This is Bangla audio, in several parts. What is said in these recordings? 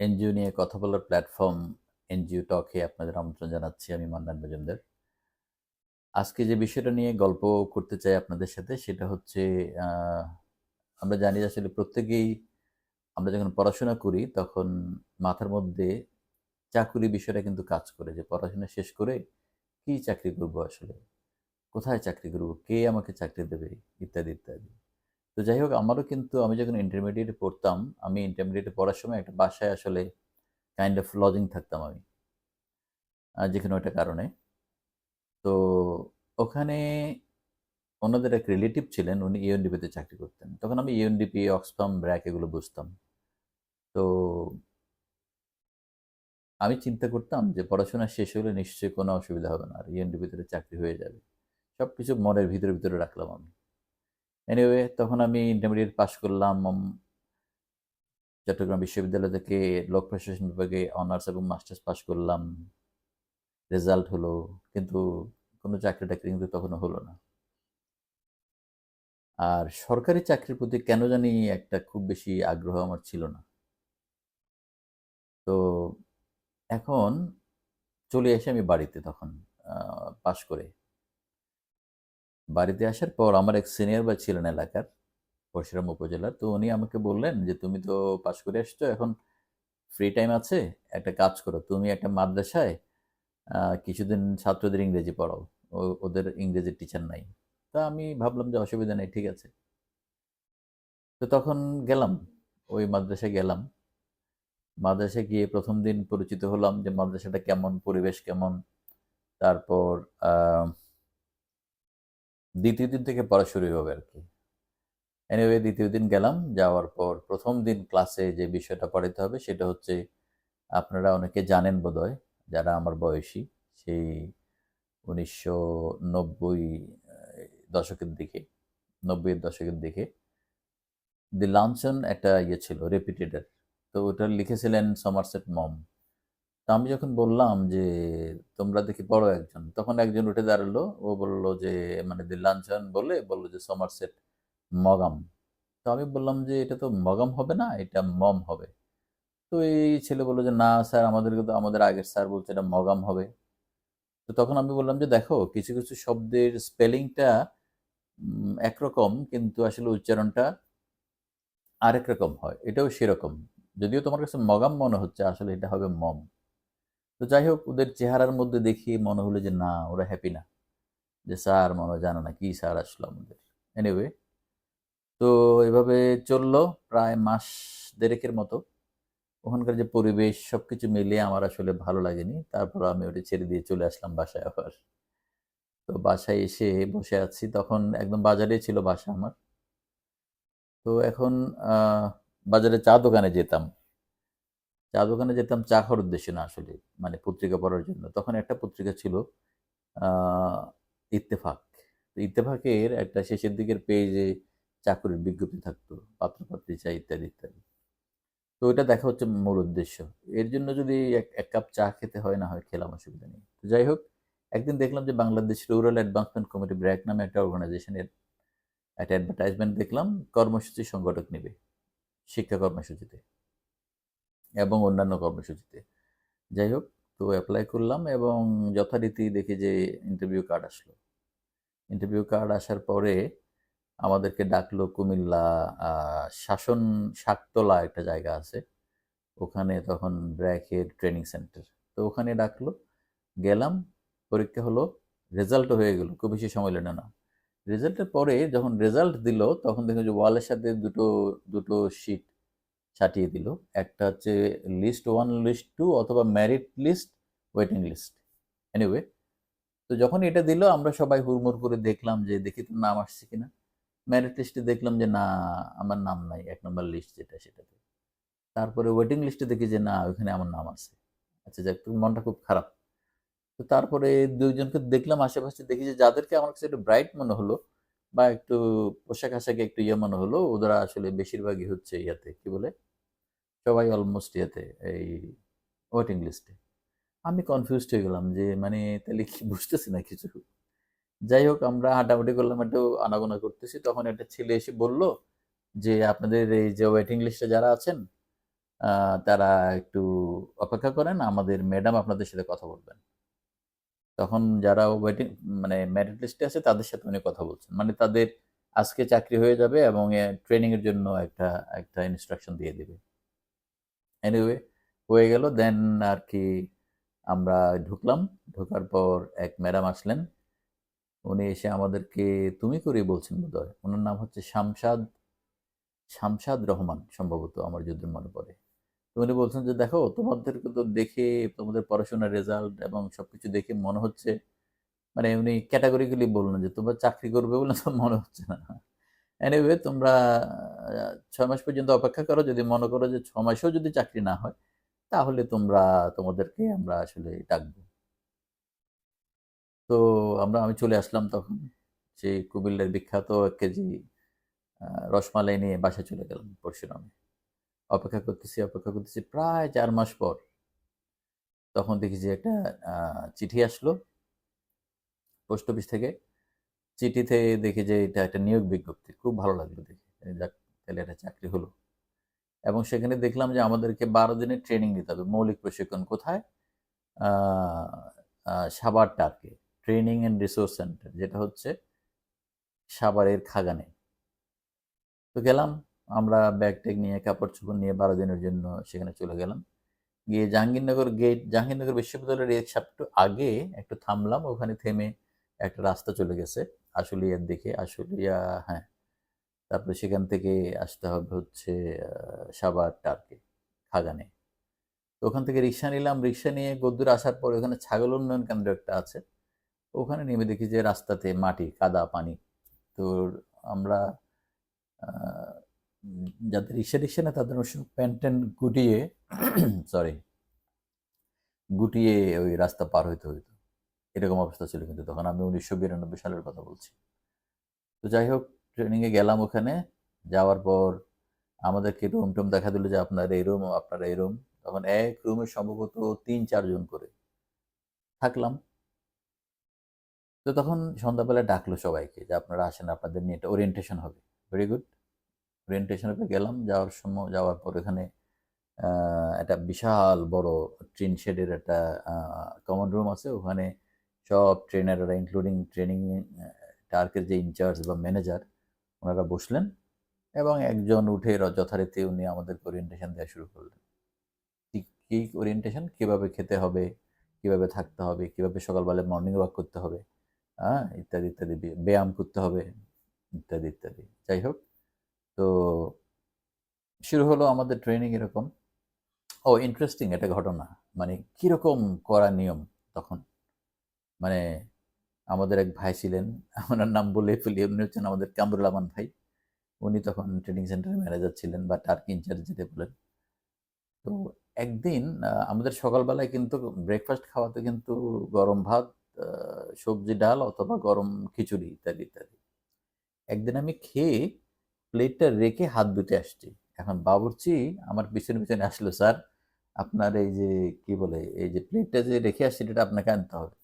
এনজিও নিয়ে কথা বলার প্ল্যাটফর্ম এনজিও টকে আপনাদের আমন্ত্রণ জানাচ্ছি আমি মান্নান মজুমদার। আজকে যে বিষয়টা নিয়ে গল্প করতে চাই আপনাদের সাথে সেটা হচ্ছে আমরা জানি আসলে প্রত্যেকেই আমরা যখন পড়াশোনা করি তখন মাথার মধ্যে চাকুরি বিষয়টা কিন্তু কাজ করে যে পড়াশোনা শেষ করে কি চাকরি করব আসলে? কোথায় চাকরি করব? কে আমাকে চাকরি দেবে? ইত্যাদি ইত্যাদি। তো যাই হোক, আমারও কিন্তু, আমি যখন ইন্টারমিডিয়েটে পড়তাম, আমি ইন্টারমিডিয়েটে পড়ার সময় একটা বাসায় আসলে কাইন্ড অফ লজিং থাকতাম আমি যে কোনো একটা কারণে। তো ওখানে ওনাদের এক রিলেটিভ ছিলেন, উনি ইউএনডিপিতে চাকরি করতেন। তখন আমি ইউএনডিপি অক্সফাম ব্র্যাক এগুলো বুঝতাম। তো আমি চিন্তা করতাম যে পড়াশোনা শেষ হলে নিশ্চয়ই কোনো অসুবিধা হবে না, আর ইউএনডিপিতে চাকরি হয়ে যাবে। সব কিছু মনের ভিতরে ভিতরে রাখলাম আমি। এনিওয়ে তখন আমি ইন্টারমিডিয়েট পাশ করলাম চট্টগ্রাম বিশ্ববিদ্যালয় থেকে লোক প্রশাসন বিভাগে অনার্স এবং মাস্টার্স পাশ করলাম। রেজাল্ট হলো, কিন্তু কোনো চাকরি টাকরি কিন্তু তখনও হলো না। আর সরকারি চাকরির প্রতি কেন জানি একটা খুব বেশি আগ্রহ আমার ছিল না। তো এখন চলে এসে আমি বাড়িতে তখন পাশ করে। বাড়িতে আসার পর আমার এক সিনিয়র বা ছিলেন এলাকার পরশুরাম উপজেলার। তো উনি আমাকে বললেন যে, তুমি তো পাশ করে এসছো, এখন ফ্রি টাইম আছে, একটা কাজ করো। তুমি একটা মাদ্রাসায় কিছুদিন ছাত্রদের ইংরেজি পড়াও। ওদের ইংরেজির টিচার নাই। তা আমি ভাবলাম যে, অসুবিধা নেই, ঠিক আছে। তো তখন গেলাম, ওই মাদ্রাসায় গেলাম। মাদ্রাসায় গিয়ে প্রথম দিন পরিচিত হলাম যে, মাদ্রাসাটা কেমন, পরিবেশ কেমন? তারপর দ্বিতীয় দিন থেকে পড়া শুরু হবে আর কি। এনিওয়ে দ্বিতীয় দিন গেলাম, যাওয়ার পর প্রথম দিন ক্লাসে যে বিষয়টা পড়াতে হবে সেটা হচ্ছে আপনারা অনেকে জানেন বোধহয়, যারা আমার বয়সী, সেই উনিশশো নব্বই দশকের দিকে নব্বইয়ের দশকের দিকে দি লাঞ্চন একটা ইয়ে ছিল রেপিটেডার তো ওটা লিখেছিলেন সমারসেট মম তো আমি যখন বললাম যে, তোমরা দেখি বড় একজন, তখন একজন উঠে দাঁড়াল, ও বলল যে মানে দি লাঞ্চন বলে, বলল যে সমারসেট মগাম। তো আমি বললাম যে, এটা তো মগাম হবে না, এটা মম হবে। তো এই ছেলে বলল যে, না স্যার, আমাদেরকে তো, আমাদের আগের স্যার বলছে এটা মগাম হবে। তো তখন আমি বললাম যে, দেখো, কিছু কিছু শব্দের স্পেলিংটা একরকম, কিন্তু আসলে উচ্চারণটা আরেক রকম হয়, এটাও সেরকম। যদিও তোমার কাছে মগাম মনে হচ্ছে, আসলে এটা হবে মম। তো যাই হোক ওদের চেহারার মধ্যে দেখি মনে হলো যে, না, ওরা হ্যাপি না। যে, স্যার, মনে হয় জানো না কি স্যার আসলো আমাদের। এনিওয়ে তো এভাবে চলল প্রায় মাস দেড়েকের মতো। ওখানকার যে পরিবেশ সব কিছু মিলিয়ে আমার আসলে ভালো লাগেনি। তারপর আমি ওটা ছেড়ে দিয়ে চলে আসলাম বাসায় আবার। তো বাসায় এসে বসে আছি। তখন একদম বাজারে ছিল বাসা আমার। তো এখন বাজারে চা দোকানে যেতাম। চা দোকানে যেতাম চা খাওয়ার উদ্দেশ্যে না আসলে মানে পত্রিকা পড়ার জন্য। তখন একটা পত্রিকা ছিল ইত্তেফাক। তো ইত্তেফাকের একটা শেষের দিকের পেজে চাকরির বিজ্ঞপ্তি থাকতো, পাত্রপাত্রী চা ইত্যাদি ইত্যাদি। তো ওইটা দেখা হচ্ছে মূল উদ্দেশ্য। এর জন্য যদি এক এক কাপ চা খেতে হয়, না হয় খেলাম, অসুবিধা নেই। তো যাই হোক, একদিন দেখলাম যে Bangladesh rural advancement committee, BRAC নামে একটা অর্গানাইজেশনের একটা অ্যাডভার্টাইজমেন্ট দেখলাম, কর্মসূচি সংগঠক নেবে, শিক্ষা কর্মসূচিতে। এবং অন্যান্য কর্মসূচিতে। যাই হোক, তো অ্যাপ্লাই করলাম এবং যথারীতি দেখি যে ইন্টারভিউ কার্ড আসলো। ইন্টারভিউ কার্ড আসার পরে আমাদেরকে ডাকলো কুমিল্লা শাসন শাকতলা একটা জায়গা আছে। ওখানে তখন ব্র্যাকের ট্রেনিং সেন্টার তো ওখানে ডাকলো, গেলাম, পরীক্ষা হলো রেজাল্টও হয়ে গেল, খুব বেশি সময় লেনে না। রেজাল্টের পরে যখন রেজাল্ট দিল, তখন দেখলাম যে ওয়ালের সাথে দুটো দুটো শিট ছাটিয়ে দিল। একটা হচ্ছে লিস্ট ওয়ান লিস্ট টু অথবা merit list waiting list anyway তো যখন এটা দিল, আমরা সবাই হুড়মুড় করে দেখলাম যে দেখি তো নাম আসছে কিনা। ম্যারিট লিস্টে দেখলাম যে না, আমার নাম নাই, এক নম্বর লিস্ট যেটা সেটাতে। তারপরে ওয়েটিং লিস্টে দেখি যে না, ওইখানে আমার নাম আছে। আচ্ছা যাক মনটা খুব খারাপ। তো তারপরে দুইজনকে দেখলাম আশেপাশে, দেখি যে যাদেরকে আমার কাছে একটু ব্রাইট মনে হলো বা একটু পোশাক আশাকে একটু ইয়ে মনে হলো, ওরা আসলে বেশিরভাগই হচ্ছে ইয়াতে, কি বলে? সবাই অলমোস্ট ইয়েতে এই ওয়েটিং লিস্টে আমি কনফিউজড হয়ে গেলাম যে মানে তাহলে কি বুঝতেছি না কিছু? যাই হোক, আমরা হাঁটাহাঁটি করলাম, একটু আনাগোনা করতেছি। তখন একটা ছেলে এসে বলল যে, আপনাদের এই যে ওয়েটিং লিস্টে যারা আছেন তারা একটু অপেক্ষা করেন, আমাদের ম্যাডাম আপনাদের সাথে কথা বলবেন। তখন যারা ওয়েটিং মানে মেরিট লিস্টে আছে, তাদের সাথে উনি কথা বলছেন। মানে তাদের আজকে চাকরি হয়ে যাবে এবং ট্রেনিংয়ের জন্য একটা একটা ইনস্ট্রাকশন দিয়ে দিবে। এনিওয়ে হয়ে গেল। দেন আর কি আমরা ঢুকলাম। ঢোকার পর এক ম্যাডাম আসলেন। উনি এসে আমাদেরকে, তুমি করেই বলছেন বোধহয়? ওনার নাম হচ্ছে শামশাদ শামশাদ রহমান সম্ভবত আমার যদি মনে পড়ে। তো উনি বলছেন যে, দেখো, তোমাদেরকে তো দেখে, তোমাদের পড়াশোনার রেজাল্ট এবং সব কিছু দেখে মনে হচ্ছে। মানে উনি ক্যাটাগরিক্যালি বললেন যে, তোমরা চাকরি করবে বলে তো মনে হচ্ছে না। এনিওয়ে তোমরা ছয় মাস পর্যন্ত অপেক্ষা করো। যদি মনে করো যে ছ মাসেও যদি চাকরি না হয়, তাহলে তোমরা, তোমাদেরকে আমরা আসলে ডাকবো। তো আমরা, আমি চলে আসলাম তখন সেই কুমিল্লার বিখ্যাত এক কেজি রসমালাই নিয়ে বাসায় চলে গেলাম পরশুরামে। অপেক্ষা করতেছি অপেক্ষা করতেছি প্রায় চার মাস পর। তখন দেখি যে একটা চিঠি আসলো পোস্ট অফিস থেকে। চিঠিতে দেখি যে এটা একটা নিয়োগ বিজ্ঞপ্তি। খুব ভালো লাগল দেখে। যাক তাহলে একটা চাকরি হলো। এবং সেখানে দেখলাম যে আমাদেরকে বারো দিনের ট্রেনিং দিতে হবে। মৌলিক প্রশিক্ষণ কোথায়? আহ, টার্কে। ট্রেনিং অ্যান্ড রিসোর্স সেন্টার যেটা হচ্ছে সাভারের খাগানে তো গেলাম আমরা ব্যাগ ট্যাগ নিয়ে কাপড় চোপড় নিয়ে বারো দিনের জন্য সেখানে চলে গেলাম। গিয়ে জাহাঙ্গীরনগর গেট জাহাঙ্গীরনগর বিশ্ববিদ্যালয়ের এক একটু আগে একটু থামলাম। ওখানে থেমে একটা রাস্তা চলে গেছে। আশুলিয়ার দিকে, আশুলিয়া হ্যাঁ। তারপরে সেখান থেকে আসতে হবে হচ্ছে সাভার, টার্কে, খাগানে। তো ওখান থেকে রিক্সা নিলাম। রিক্সা নিয়ে গদ্দুর আসার পর ওখানে ছাগল উন্নয়ন কেন্দ্র একটা আছে। ওখানে নেমে দেখি যে রাস্তাতে মাটি, কাদা, পানি। তো আমরা যাদের রিক্সা টিক্সা না তাদের প্যান্ট গুটিয়ে সরি গুটিয়ে ওই রাস্তা পার হইতে হইতো। এরকম অবস্থা ছিল কিন্তু তখন। আমি উনিশশো বিরানব্বই সালের কথা বলছি। তো যাই হোক ট্রেনিংয়ে গেলাম ওখানে। যাওয়ার পর আমাদেরকে রুম টুম দেখা দিল যে, আপনার এই রুম আপনার এই রুম তখন এক রুমে সম্ভবত তিন চারজন করে থাকলাম। তো তখন সন্ধ্যাবেলা ডাকলো সবাইকে যে, আপনারা আসেন, আপনাদের নিয়ে একটা ওরিয়েন্টেশন হবে। ভেরি গুড ওরিয়েন্টেশন হবে গেলাম। যাওয়ার সময়, যাওয়ার পর এখানে একটা বিশাল বড় ট্রেন শেডের একটা কমন রুম আছে। ওখানে সব ট্রেনাররা ইনক্লুডিং ট্রেনিং টার্কের যে ইনচার্জ বা ম্যানেজার ওনারা বসলেন এবং একজন উঠে যথারীতি উনি আমাদের ওরিয়েন্টেশন দেওয়া শুরু করলেন। কি ওরিয়েন্টেশন কীভাবে খেতে হবে? কীভাবে থাকতে হবে? কীভাবে সকালবেলা মর্নিং ওয়াক করতে হবে? হ্যাঁ ইত্যাদি ইত্যাদি ব্যায়াম করতে হবে, ইত্যাদি ইত্যাদি। যাই হোক, তো শুরু হলো আমাদের ট্রেনিং এরকম। ও ইন্টারেস্টিং একটা ঘটনা। মানে কীরকম করা নিয়ম তখন? মানে আমাদের এক ভাই ছিলেন, ওনার নাম বলে ফেলি, উনি হচ্ছেন আমাদের কামরুল আমান ভাই। উনি তখন ট্রেনিং সেন্টারের ম্যানেজার ছিলেন বা টার্ক ইনচার্জ যেতে বলেন। তো একদিন আমাদের সকালবেলায় কিন্তু ব্রেকফাস্ট খাওয়াতে কিন্তু গরম ভাত সবজি ডাল অথবা গরম খিচুড়ি ইত্যাদি ইত্যাদি। একদিন আমি খেয়ে প্লেটটা রেখে হাত ধুতে আসছি। এখন বাবুর্চি আমার পিছনে পিছনে আসলো, স্যার, আপনার এই যে কি বলে, এই যে প্লেটটা যে রেখে আসছি এটা আপনাকে আনতে হবে।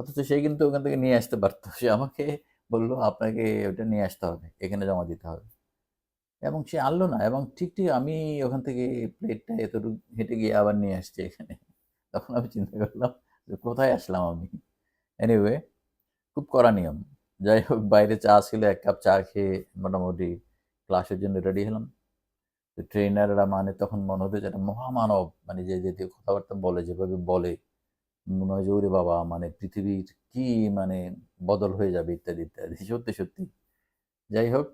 অথচ সে কিন্তু ওখান থেকে নিয়ে আসতে পারত। সে আমাকে বলল, আপনাকে ওটা নিয়ে আসতে হবে, এখানে জমা দিতে হবে। এবং সে আনলো না এবং ঠিক ঠিক আমি ওখান থেকে প্লেটটা এতটুকু হেঁটে গিয়ে আবার নিয়ে আসছি এখানে। তখন আমি চিন্তা করলাম, যে কোথায় আসলাম আমি? এনিওয়ে খুব কড়া নিয়ম। যাই হোক, বাইরে চা ছিল, এক কাপ চা খেয়ে মোটামুটি ক্লাসের জন্য রেডি হলাম। তো ট্রেনাররা মানে তখন মনে হতো যে একটা মহামানব মানে যে যে কথাবার্তা বলে, যেভাবে বলে মনে হয় যে, ওরে বাবা মানে পৃথিবীর কি মানে বদল হয়ে যাবে? ইত্যাদি ইত্যাদি। সত্যি সত্যি। যাই হোক,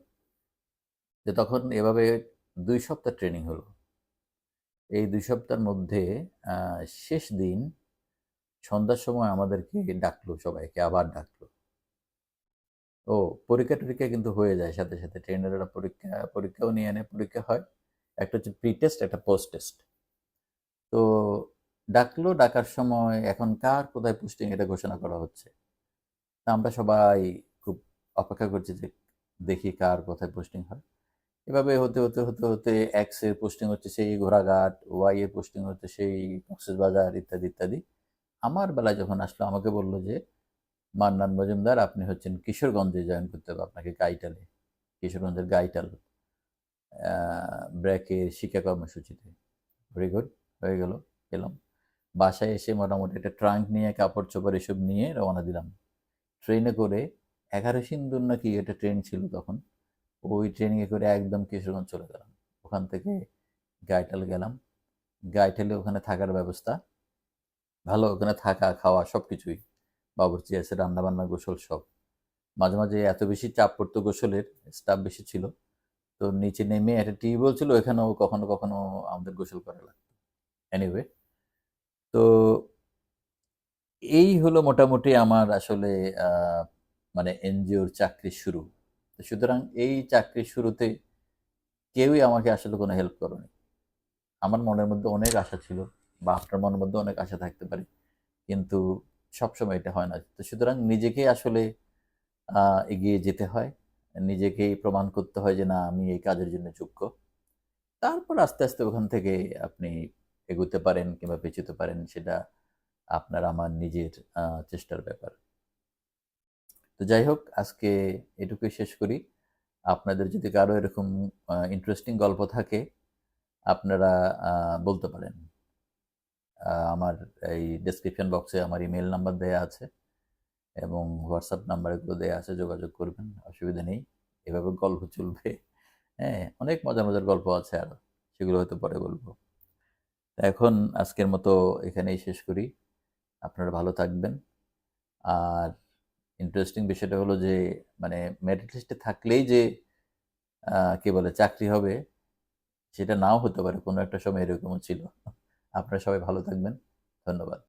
যে তখন এভাবে দুই সপ্তাহ ট্রেনিং হলো। এই দুই সপ্তাহের মধ্যে শেষ দিন সন্ধ্যার সময় আমাদেরকে ডাকলো সবাইকে, আবার ডাকলো। ও, পরীক্ষা টরীক্ষা কিন্তু হয়ে যায়, সাথে সাথে ট্রেনাররা পরীক্ষা, পরীক্ষাও নিয়ে আনে পরীক্ষা হয়। একটা হচ্ছে প্রি টেস্ট একটা পোস্ট টেস্ট তো ডাকলো, ডাকার সময় এখন কার কোথায় পোস্টিং এটা ঘোষণা করা হচ্ছে? তা আমরা সবাই খুব অপেক্ষা করছি যে দেখি কার কোথায় পোস্টিং হয়। এভাবে হতে হতে হতে হতে এক্সের পোস্টিং হচ্ছে সেই ঘোড়াঘাট ওয়াই এর পোস্টিং হচ্ছে সেই বাজার ইত্যাদি ইত্যাদি। আমার বেলায় যখন আসলো, আমাকে বলল যে, মান্নান মজুমদার, আপনি হচ্ছেন কিশোরগঞ্জে জয়েন করতে হবে আপনাকে গাইটালে কিশোরগঞ্জের গাইটাল ব্র্যাকের শিক্ষা কর্মসূচিতে। ভেরি গুড হয়ে গেল গেলাম বাসায় এসে মোটামুটি একটা ট্রাঙ্ক নিয়ে, কাপড় চোপড় এসব নিয়ে রওনা দিলাম। ট্রেনে করে এগারো সিন্দুর নাকি একটা ট্রেন ছিল তখন। ওই ট্রেনে করে একদম কিশোরগঞ্জ চলে গেলাম। ওখান থেকে গাইটাল গেলাম। গাইটালে ওখানে থাকার ব্যবস্থা। ভালো, ওখানে থাকা, খাওয়া সব কিছুই বাবুর্চি আছে, রান্নাবান্না, গোসল সব। মাঝে মাঝে এত বেশি চাপ পড়তো গোসলের স্টাফ বেশি ছিল। তো নিচে নেমে একটা টিউবওয়েল ছিল এখানেও কখনো কখনো আমাদের গোসল করা লাগতো। এনিওয়ে তো এই হলো মোটামুটি আমার আসলে মানে এনজিওর চাকরি শুরু। সুতরাং এই চাকরির শুরুতে কেউই আমাকে আসলে কোনো হেল্প করেনি। আমার মনের মধ্যে অনেক আশা ছিল বা আপনার মনের মধ্যে অনেক আশা থাকতে পারে, কিন্তু সবসময় এটা হয় না। তো সুতরাং নিজেকেই আসলে এগিয়ে যেতে হয়। নিজেকেই প্রমাণ করতে হয় যে না, আমি এই কাজের জন্য যোগ্য। তারপর আস্তে আস্তে ওখান থেকে আপনি এগোতে পারেন কিংবা পেছোতে পারেন, সেটা আপনার আমার নিজের চেষ্টার ব্যাপার। তো যাই হোক, আজকে এটুকুই শেষ করি। আপনাদের যদি কারও এরকম ইন্টারেস্টিং গল্প থাকে, আপনারা বলতে পারেন। আমার এই ডেসক্রিপশন বক্সে আমার ইমেল নাম্বার দেয়া আছে এবং হোয়াটসঅ্যাপ নাম্বার এগুলো দেওয়া আছে, যোগাযোগ করবেন, অসুবিধা নেই। এভাবে গল্প চলবে। হ্যাঁ অনেক মজার মজার গল্প আছে আর, সেগুলো হয়তো পরে বলব। এখন আজকের মতো এখানেই শেষ করি। আপনারা ভালো থাকবেন। আর ইন্টারেস্টিং বিষয়টা হলো যে মানে মেরিট লিস্টে থাকলেই যে কে বলে, চাকরি হবে, সেটা নাও হতে পারে। কোনো একটা সময় এরকমও ছিল। আপনারা সবাই ভালো থাকবেন। ধন্যবাদ।